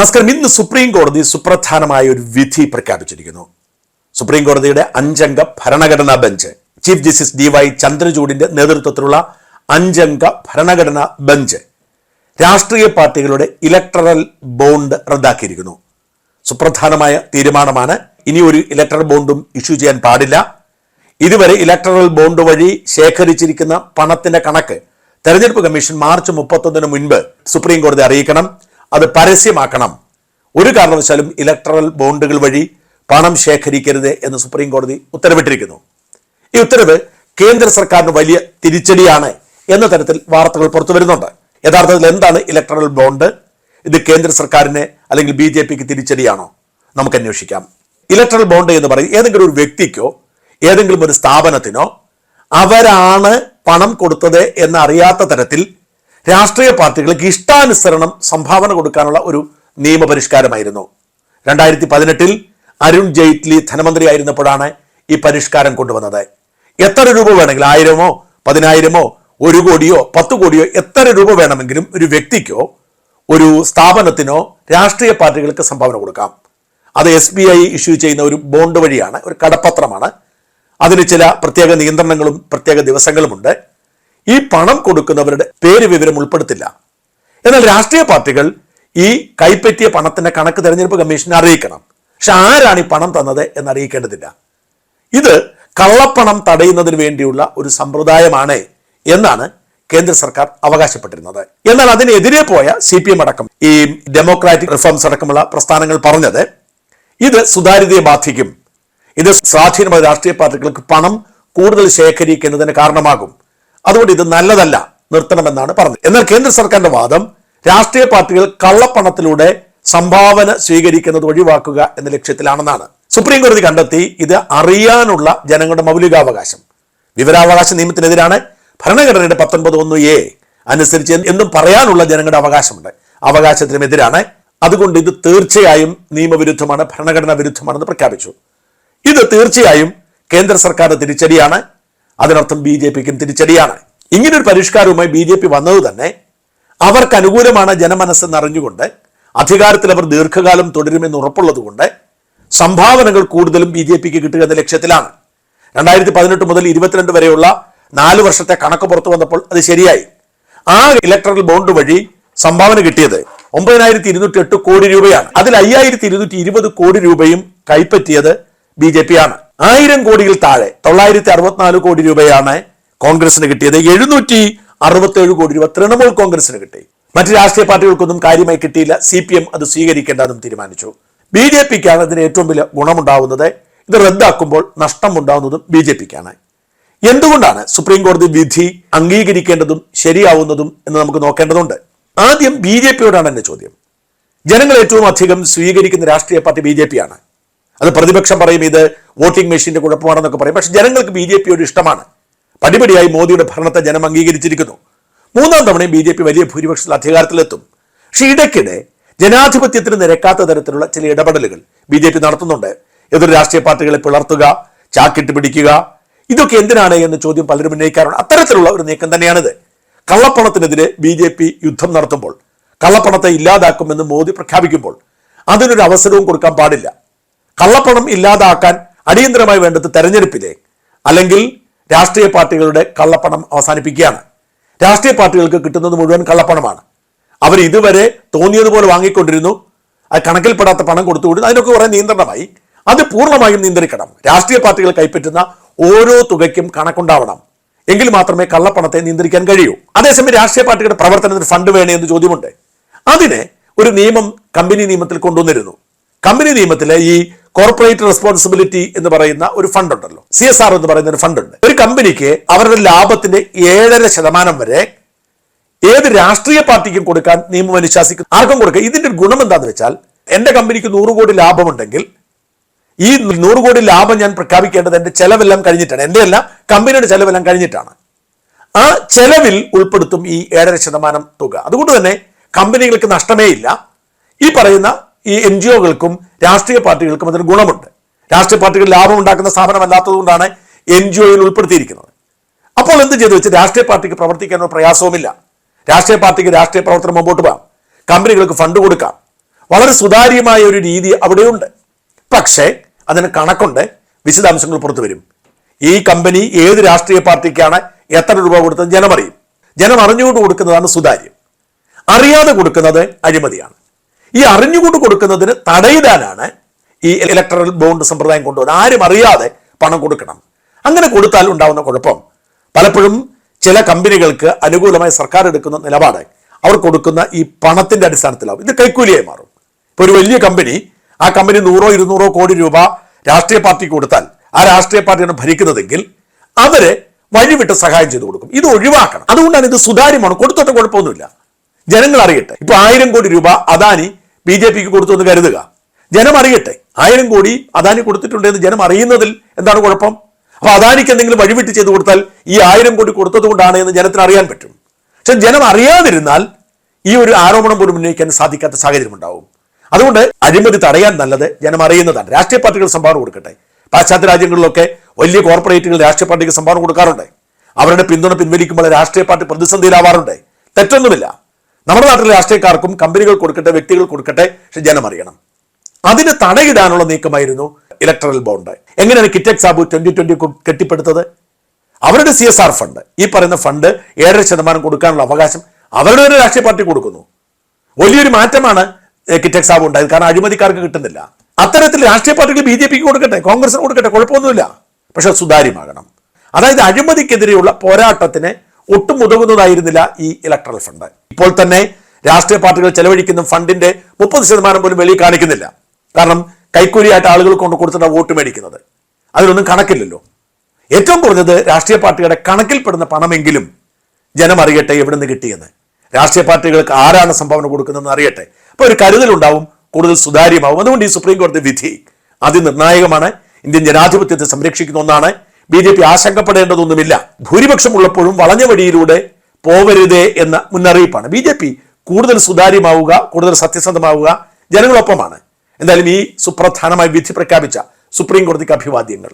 നമസ്കാരം. ഇന്ന് സുപ്രീം കോടതി സുപ്രധാനമായ ഒരു വിധി പ്രഖ്യാപിച്ചിരിക്കുന്നു. സുപ്രീം കോടതിയുടെ അഞ്ചംഗ ഭരണഘടനാ bench chief justice D Y ചന്ദ്രചൂഡിന്റെ നേതൃത്വത്തിലുള്ള അഞ്ചംഗ ഭരണഘടനാ ബെഞ്ച് രാഷ്ട്രീയ പാർട്ടികളുടെ ഇലക്ടറൽ ബോണ്ട് റദ്ദാക്കിയിരിക്കുന്നു. സുപ്രധാനമായ തീരുമാനമാണ് ഇനി ഒരു ഇലക്ടറൽ ബോണ്ടും ഇഷ്യൂ ചെയ്യാൻ പാടില്ല. ഇതുവരെ ഇലക്ടറൽ ബോണ്ട് വഴി ശേഖരിച്ചിരിക്കുന്ന പണത്തിന്റെ കണക്ക് തെരഞ്ഞെടുപ്പ് കമ്മീഷൻ മാർച്ച് മുപ്പത്തൊന്നിന് മുൻപ് സുപ്രീം കോടതി അറിയിക്കണം. അത് പരസ്യമാക്കണം. ഒരു കാരണവശാലും ഇലക്ടറൽ ബോണ്ടുകൾ വഴി പണം ശേഖരിക്കരുത് എന്ന് സുപ്രീം കോടതി ഉത്തരവിട്ടിരിക്കുന്നു. ഈ ഉത്തരവ് കേന്ദ്ര സർക്കാരിന് വലിയ തിരിച്ചടിയാണ് എന്ന തരത്തിൽ വാർത്തകൾ പുറത്തു വരുന്നുണ്ട്. യഥാർത്ഥത്തിൽ എന്താണ് ഇലക്ടറൽ ബോണ്ട് ഇത് കേന്ദ്ര സർക്കാരിന് അല്ലെങ്കിൽ ബി ജെ പിക്ക് തിരിച്ചടിയാണോ? നമുക്ക് അന്വേഷിക്കാം. ഇലക്ട്രൽ ബോണ്ട് എന്ന് പറയുന്നത് ഏതെങ്കിലും ഒരു വ്യക്തിക്കോ ഏതെങ്കിലും ഒരു സ്ഥാപനത്തിനോ അവരാണ് പണം കൊടുത്തത് എന്നറിയാത്ത തരത്തിൽ രാഷ്ട്രീയ പാർട്ടികൾക്ക് ഇഷ്ടാനുസരണം സംഭാവന കൊടുക്കാനുള്ള ഒരു നിയമപരിഷ്കാരമായിരുന്നു. രണ്ടായിരത്തി പതിനെട്ടിൽ അരുൺ ജെയ്റ്റ്ലി ധനമന്ത്രിയായിരുന്നപ്പോഴാണ് ഈ പരിഷ്കാരം കൊണ്ടുവന്നത്. എത്ര രൂപ വേണമെങ്കിലും ആയിരമോ പതിനായിരമോ ഒരു കോടിയോ പത്ത് കോടിയോ എത്ര രൂപ വേണമെങ്കിലും ഒരു വ്യക്തിക്കോ ഒരു സ്ഥാപനത്തിനോ രാഷ്ട്രീയ പാർട്ടികൾക്ക് സംഭാവന കൊടുക്കാം. അത് എസ് ബി ഐ ഇഷ്യൂ ചെയ്യുന്ന ഒരു ബോണ്ട് വഴിയാണ് ഒരു കടപ്പത്രമാണ്. അതിന് ചില പ്രത്യേക നിയന്ത്രണങ്ങളും പ്രത്യേക ദിവസങ്ങളുമുണ്ട്. ഈ പണം കൊടുക്കുന്നവരുടെ പേര് വിവരം ഉൾപ്പെടുത്തില്ല. എന്നാൽ രാഷ്ട്രീയ പാർട്ടികൾ ഈ കൈപ്പറ്റിയ പണത്തിന്റെ കണക്ക് തെരഞ്ഞെടുപ്പ് കമ്മീഷനെ അറിയിക്കണം. പക്ഷെ ആരാണ് ഈ പണം തന്നത് എന്ന് അറിയിക്കേണ്ടതില്ല ഇത് കള്ളപ്പണം തടയുന്നതിന് വേണ്ടിയുള്ള ഒരു സമ്പ്രദായമാണ് എന്നാണ് കേന്ദ്ര സർക്കാർ അവകാശപ്പെട്ടിരുന്നത്. എന്നാൽ അതിനെതിരെ പോയ സി പി എം അടക്കം ഈ ഡെമോക്രാറ്റിക് റിഫോംസ് അടക്കമുള്ള പ്രസ്ഥാനങ്ങൾ പറഞ്ഞത് ഇത് സുതാര്യതയെ ബാധിക്കും. ഇത് സ്വാധീനമായ രാഷ്ട്രീയ പാർട്ടികൾക്ക് പണം കൂടുതൽ ശേഖരിക്കുന്നതിന് കാരണമാകും. അതുകൊണ്ട് ഇത് നല്ലതല്ല. നിർത്തണമെന്നാണ് പറഞ്ഞത്. എന്നാൽ കേന്ദ്ര സർക്കാരിന്റെ വാദം രാഷ്ട്രീയ പാർട്ടികൾ കള്ളപ്പണത്തിലൂടെ സംഭാവന സ്വീകരിക്കുന്നത് ഒഴിവാക്കുക എന്ന ലക്ഷ്യത്തിലാണെന്നാണ്. സുപ്രീം കോടതി കണ്ടെത്തി ഇത് അറിയാനുള്ള ജനങ്ങളുടെ മൗലികാവകാശം. വിവരാവകാശ നിയമത്തിനെതിരാണ് ഭരണഘടനയുടെ പത്തൊൻപത് ഒന്ന് എ അനുസരിച്ച് എന്നും പറയാനുള്ള ജനങ്ങളുടെ അവകാശമുണ്ട്. അവകാശത്തിനുമെതിരാണ്. അതുകൊണ്ട് ഇത് തീർച്ചയായും നിയമവിരുദ്ധമാണ് ഭരണഘടനാ വിരുദ്ധമാണെന്ന് പ്രഖ്യാപിച്ചു. ഇത് തീർച്ചയായും കേന്ദ്ര സർക്കാരിന്റെ തിരിച്ചടിയാണ്. അതിനർത്ഥം ബി ജെ പിക്കും തിരിച്ചടിയാണ്. ഇങ്ങനൊരു പരിഷ്കാരവുമായി ബി ജെ പി വന്നത് തന്നെ അവർക്ക് അനുകൂലമാണ് ജനമനസ്സെന്ന് അറിഞ്ഞുകൊണ്ട് അധികാരത്തിൽ അവർ ദീർഘകാലം തുടരുമെന്ന് ഉറപ്പുള്ളതുകൊണ്ട് സംഭാവനകൾ കൂടുതലും ബി ജെ പിക്ക് കിട്ടുക എന്ന ലക്ഷ്യത്തിലാണ്. രണ്ടായിരത്തി പതിനെട്ട് മുതൽ ഇരുപത്തിരണ്ട് വരെയുള്ള നാല് വർഷത്തെ കണക്ക് പുറത്തു വന്നപ്പോൾ അത് ശരിയായി. ആ ഇലക്ട്രൽ ബോണ്ട് വഴി സംഭാവന കിട്ടിയത് ഒമ്പതിനായിരത്തി ഇരുന്നൂറ്റി എട്ട് കോടി രൂപയാണ്. അതിൽ അയ്യായിരത്തി ഇരുന്നൂറ്റി ഇരുപത് കോടി രൂപയും കൈപ്പറ്റിയത് ബി ജെ പി ആണ്. ആയിരം കോടിയിൽ താഴെ തൊള്ളായിരത്തി അറുപത്തിനാല് കോടി രൂപയാണ് കോൺഗ്രസിന് കിട്ടിയത്. എഴുന്നൂറ്റി അറുപത്തേഴ് കോടി രൂപ തൃണമൂൽ കോൺഗ്രസിന് കിട്ടി. മറ്റ് രാഷ്ട്രീയ പാർട്ടികൾക്കൊന്നും കാര്യമായി കിട്ടിയില്ല. സി പി എം അത് സ്വീകരിക്കേണ്ടതും തീരുമാനിച്ചു. ബി ജെ പിക്കാണ് ഇതിന് ഏറ്റവും വലിയ ഗുണമുണ്ടാവുന്നത്. ഇത് റദ്ദാക്കുമ്പോൾ നഷ്ടം ഉണ്ടാവുന്നതും ബി ജെ പിക്കാണ്. എന്തുകൊണ്ടാണ് സുപ്രീം കോടതി വിധി അംഗീകരിക്കേണ്ടതും ശരിയാവുന്നതും എന്ന് നമുക്ക് നോക്കേണ്ടതുണ്ട്? ആദ്യം ബി ജെ പിയോടാണ് എന്റെ ചോദ്യം. ജനങ്ങൾ ഏറ്റവും അധികം സ്വീകരിക്കുന്ന രാഷ്ട്രീയ പാർട്ടി ബി ജെ പി ആണ്. അത് പ്രതിപക്ഷം പറയും ഇത് വോട്ടിംഗ് മെഷീന്റെ കുഴപ്പമാണെന്നൊക്കെ പറയും. പക്ഷേ ജനങ്ങൾക്ക് ബി ജെ പിയോട് ഇഷ്ടമാണ്. പടിപടിയായി മോദിയുടെ ഭരണത്തെ ജനം അംഗീകരിച്ചിരിക്കുന്നു. മൂന്നാം തവണയും ബി ജെ പി വലിയ ഭൂരിപക്ഷത്തിൽ അധികാരത്തിലെത്തും. പക്ഷേ ഇടയ്ക്കിടെ ജനാധിപത്യത്തിന് നിരക്കാത്ത തരത്തിലുള്ള ചില ഇടപെടലുകൾ ബി ജെ പി നടത്തുന്നുണ്ട്. എതിർ രാഷ്ട്രീയ പാർട്ടികളെ പിളർത്തുക ചാക്കിട്ട് പിടിക്കുക. ഇതൊക്കെ എന്തിനാണ് എന്ന ചോദ്യം പലരും ഉന്നയിക്കാറുണ്ട്. അത്തരത്തിലുള്ള ഒരു നീക്കം തന്നെയാണിത്. കള്ളപ്പണത്തിനെതിരെ ബി ജെ പി യുദ്ധം നടത്തുമ്പോൾ കള്ളപ്പണത്തെ ഇല്ലാതാക്കുമെന്ന് മോദി പ്രഖ്യാപിക്കുമ്പോൾ അതിനൊരു അവസരവും കൊടുക്കാൻ പാടില്ല. കള്ളപ്പണം ഇല്ലാതാക്കാൻ അടിയന്തരമായി വേണ്ടത് തെരഞ്ഞെടുപ്പിലെ അല്ലെങ്കിൽ രാഷ്ട്രീയ പാർട്ടികളുടെ കള്ളപ്പണം അവസാനിപ്പിക്കുകയാണ്. രാഷ്ട്രീയ പാർട്ടികൾക്ക് കിട്ടുന്നത് മുഴുവൻ കള്ളപ്പണമാണ്. അവർ ഇതുവരെ തോന്നിയതുപോലെ വാങ്ങിക്കൊണ്ടിരുന്നു. അത് കണക്കിൽപ്പെടാത്ത പണം കൊടുത്തുകൊണ്ട് അതിനൊക്കെ കുറേ നിയന്ത്രണമായി. അത് പൂർണമായും നിയന്ത്രിക്കണം. രാഷ്ട്രീയ പാർട്ടികൾ കൈപ്പറ്റുന്ന ഓരോ തുകയ്ക്കും കണക്കുണ്ടാവണം. എങ്കിൽ മാത്രമേ കള്ളപ്പണത്തെ നിയന്ത്രിക്കാൻ കഴിയൂ. അതേസമയം രാഷ്ട്രീയ പാർട്ടിയുടെ പ്രവർത്തനത്തിന് ഫണ്ട് വേണേ എന്ന് ചോദ്യമുണ്ട്. അതിന് ഒരു നിയമം കമ്പനി നിയമത്തിൽ കൊണ്ടുവന്നിരുന്നു. കമ്പനി നിയമത്തിലെ ഈ കോർപ്പറേറ്റ് റെസ്പോൺസിബിലിറ്റി എന്ന് പറയുന്ന ഒരു ഫണ്ട് ഉണ്ടല്ലോ. സി എസ് ആർ എന്ന് പറയുന്ന ഒരു ഫണ്ട് ഉണ്ട്. ഒരു കമ്പനിക്ക് അവരുടെ ലാഭത്തിന്റെ ഏഴര ശതമാനം വരെ ഏത് രാഷ്ട്രീയ പാർട്ടിക്കും കൊടുക്കാൻ നിയമം അനുശാസിക്കും ആർക്കും കൊടുക്കുക ഇതിന്റെ ഗുണം എന്താന്ന് വെച്ചാൽ എന്റെ കമ്പനിക്ക് നൂറ് കോടി ലാഭമുണ്ടെങ്കിൽ ഈ നൂറ് കോടി ലാഭം ഞാൻ പ്രഖ്യാപിക്കേണ്ടത് എന്റെ ചെലവെല്ലാം കഴിഞ്ഞിട്ടാണ്. എന്റെ എല്ലാം കമ്പനിയുടെ ചെലവെല്ലാം കഴിഞ്ഞിട്ടാണ്. ആ ചെലവിൽ ഉൾപ്പെടുത്തും ഈ ഏഴര ശതമാനം തുക. അതുകൊണ്ട് തന്നെ കമ്പനികൾക്ക് നഷ്ടമേ ഇല്ല ഈ പറയുന്ന ഈ എൻ ജി ഒകൾക്കും രാഷ്ട്രീയ പാർട്ടികൾക്കും അതിന് ഗുണമുണ്ട്. രാഷ്ട്രീയ പാർട്ടികൾ ലാഭം ഉണ്ടാക്കുന്ന സ്ഥാപനമല്ലാത്തതുകൊണ്ടാണ് എൻ ജി ഒയിൽ ഉൾപ്പെടുത്തിയിരിക്കുന്നത്. അപ്പോൾ എന്ത് ചെയ്തു വെച്ച് രാഷ്ട്രീയ പാർട്ടിക്ക് പ്രവർത്തിക്കാൻ ഒരു പ്രയാസവുമില്ല. രാഷ്ട്രീയ പാർട്ടിക്ക് രാഷ്ട്രീയ പ്രവർത്തനം മുമ്പോട്ട് പോകാം. കമ്പനികൾക്ക് ഫണ്ട് കൊടുക്കാം. വളരെ സുതാര്യമായ ഒരു രീതി അവിടെയുണ്ട്. പക്ഷേ അതിന് കണക്കുണ്ട്. വിശദാംശങ്ങൾ പുറത്തു വരും. ഈ കമ്പനി ഏത് രാഷ്ട്രീയ പാർട്ടിക്കാണ് എത്ര രൂപ കൊടുത്തത് ജനമറിയും ജനം അറിഞ്ഞുകൊണ്ട് കൊടുക്കുന്നതാണ് സുതാര്യം. അറിയാതെ കൊടുക്കുന്നത് അഴിമതിയാണ്. ഈ അറിഞ്ഞുകൊണ്ട് കൊടുക്കുന്നതിന് തടയിടാനാണ് ഈ ഇലക്ട്രൽ ബോണ്ട് സമ്പ്രദായം കൊണ്ടുവന്നത് ആരും അറിയാതെ പണം കൊടുക്കണം. അങ്ങനെ കൊടുത്താൽ ഉണ്ടാവുന്ന കുഴപ്പം. പലപ്പോഴും ചില കമ്പനികൾക്ക് അനുകൂലമായി സർക്കാർ എടുക്കുന്ന നിലപാട് അവർ കൊടുക്കുന്ന ഈ പണത്തിന്റെ അടിസ്ഥാനത്തിലാവും. ഇത് കൈക്കൂലിയായി മാറും. ഇപ്പോൾ ഒരു വലിയ കമ്പനി ആ കമ്പനി നൂറോ ഇരുന്നൂറോ കോടി രൂപ രാഷ്ട്രീയ പാർട്ടിക്ക് കൊടുത്താൽ ആ രാഷ്ട്രീയ പാർട്ടിയാണ് ഭരിക്കുന്നതെങ്കിൽ അവരെ വഴിവിട്ട് സഹായം ചെയ്തു കൊടുക്കും. ഇത് ഒഴിവാക്കണം. അതുകൊണ്ടാണ് ഇത് സുതാര്യമാണ്. കൊടുത്തോട്ട് കുഴപ്പമൊന്നുമില്ല. ജനങ്ങൾ അറിയട്ടെ. ഇപ്പൊ ആയിരം കോടി രൂപ അദാനി ബി ജെ പിക്ക് കൊടുത്തു എന്ന് കരുതുക. ജനം അറിയട്ടെ. ആയിരം കോടി അദാനി കൊടുത്തിട്ടുണ്ടെന്ന് ജനം അറിയുന്നതിൽ എന്താണ് കുഴപ്പം? അപ്പോൾ അദാനിക്ക് എന്തെങ്കിലും വഴിവിട്ട് ചെയ്തു കൊടുത്താൽ ഈ ആയിരം കോടി കൊടുത്തത് കൊണ്ടാണ് എന്ന് ജനത്തിന് അറിയാൻ പറ്റും. പക്ഷെ ജനം അറിയാതിരുന്നാൽ ഈ ഒരു ആരോപണം പോലും ഉന്നയിക്കാൻ സാധിക്കാത്ത സാഹചര്യം ഉണ്ടാവും അതുകൊണ്ട് അഴിമതി തടയാൻ നല്ലത് ജനം അറിയുന്നതാണ്. രാഷ്ട്രീയ പാർട്ടികൾ സംഭാവന കൊടുക്കട്ടെ. പാശ്ചാത്യ രാജ്യങ്ങളിലൊക്കെ വലിയ കോർപ്പറേറ്റുകൾ രാഷ്ട്രീയ പാർട്ടിക്ക് സംഭാവന കൊടുക്കാറുണ്ട്. അവരുടെ പിന്തുണ പിൻവലിക്കുമ്പോൾ രാഷ്ട്രീയ പാർട്ടി പ്രതിസന്ധിയിലാവാറുണ്ട്. തെറ്റൊന്നുമില്ല. നമ്മുടെ നാട്ടിലെ രാഷ്ട്രീയക്കാർക്കും കമ്പനികൾ കൊടുക്കട്ടെ വ്യക്തികൾ കൊടുക്കട്ടെ പക്ഷെ ജനം അറിയണം. അതിന് തടയിടാനുള്ള നീക്കമായിരുന്നു ഇലക്ട്രൽ ബോണ്ട് എങ്ങനെയാണ് കിറ്റക് സാബു ട്വന്റി ട്വന്റി കെട്ടിപ്പടുത്തത്? അവരുടെ സി എസ് ആർ ഫണ്ട് ഈ പറയുന്ന ഫണ്ട് ഏഴര ശതമാനം കൊടുക്കാനുള്ള അവകാശം അവരുടെ ഒരു രാഷ്ട്രീയ പാർട്ടി കൊടുക്കുന്നു. വലിയൊരു മാറ്റമാണ് കിറ്റക് സാബു ഉണ്ടായത്. കാരണം അഴിമതിക്കാർക്ക് കിട്ടുന്നില്ല. അത്തരത്തിൽ രാഷ്ട്രീയ പാർട്ടികൾ ബി ജെ പിക്ക് കൊടുക്കട്ടെ കോൺഗ്രസിന് കൊടുക്കട്ടെ കുഴപ്പമൊന്നുമില്ല. പക്ഷെ സുതാര്യമാകണം. അതായത് അഴിമതിക്കെതിരെയുള്ള പോരാട്ടത്തിന് ഒട്ടും ഉതകുന്നതായിരുന്നില്ല ഈ ഇലക്ട്രൽ ഫണ്ട് ഇപ്പോൾ തന്നെ രാഷ്ട്രീയ പാർട്ടികൾ ചെലവഴിക്കുന്ന ഫണ്ടിന്റെ മുപ്പത് ശതമാനം പോലും വെളിയിൽ കാണിക്കുന്നില്ല. കാരണം കൈക്കൂലിയായിട്ട് ആളുകൾ കൊണ്ട് കൊടുത്തിട്ടാണ് വോട്ട് മേടിക്കുന്നത്. അതിലൊന്നും കണക്കില്ലല്ലോ. ഏറ്റവും കുറഞ്ഞത് രാഷ്ട്രീയ പാർട്ടിയുടെ കണക്കിൽപ്പെടുന്ന പണമെങ്കിലും ജനം അറിയട്ടെ എവിടെ നിന്ന് കിട്ടിയെന്ന്. രാഷ്ട്രീയ പാർട്ടികൾക്ക് ആരാണ് സംഭാവന കൊടുക്കുന്നതെന്ന് അറിയട്ടെ. അപ്പോൾ ഒരു കരുതലുണ്ടാവും കൂടുതൽ സുതാര്യമാവും. അതുകൊണ്ട് ഈ സുപ്രീം കോടതി വിധി അതിനിർണായകമാണ്. ഇന്ത്യൻ ജനാധിപത്യത്തെ സംരക്ഷിക്കുന്ന ഒന്നാണ്. ബി ജെ പി ആശങ്കപ്പെടേണ്ടതൊന്നുമില്ല. ഭൂരിപക്ഷം ഉള്ളപ്പോഴും വളഞ്ഞ വഴിയിലൂടെ പോവരുതേ എന്ന മുന്നറിയിപ്പാണ്. ബി ജെ പി കൂടുതൽ സുതാര്യമാവുക കൂടുതൽ സത്യസന്ധമാവുക ജനങ്ങളൊപ്പമാണ്. എന്തായാലും ഈ സുപ്രധാനമായി വിധി പ്രഖ്യാപിച്ച സുപ്രീം കോടതിക്ക് അഭിവാദ്യങ്ങൾ.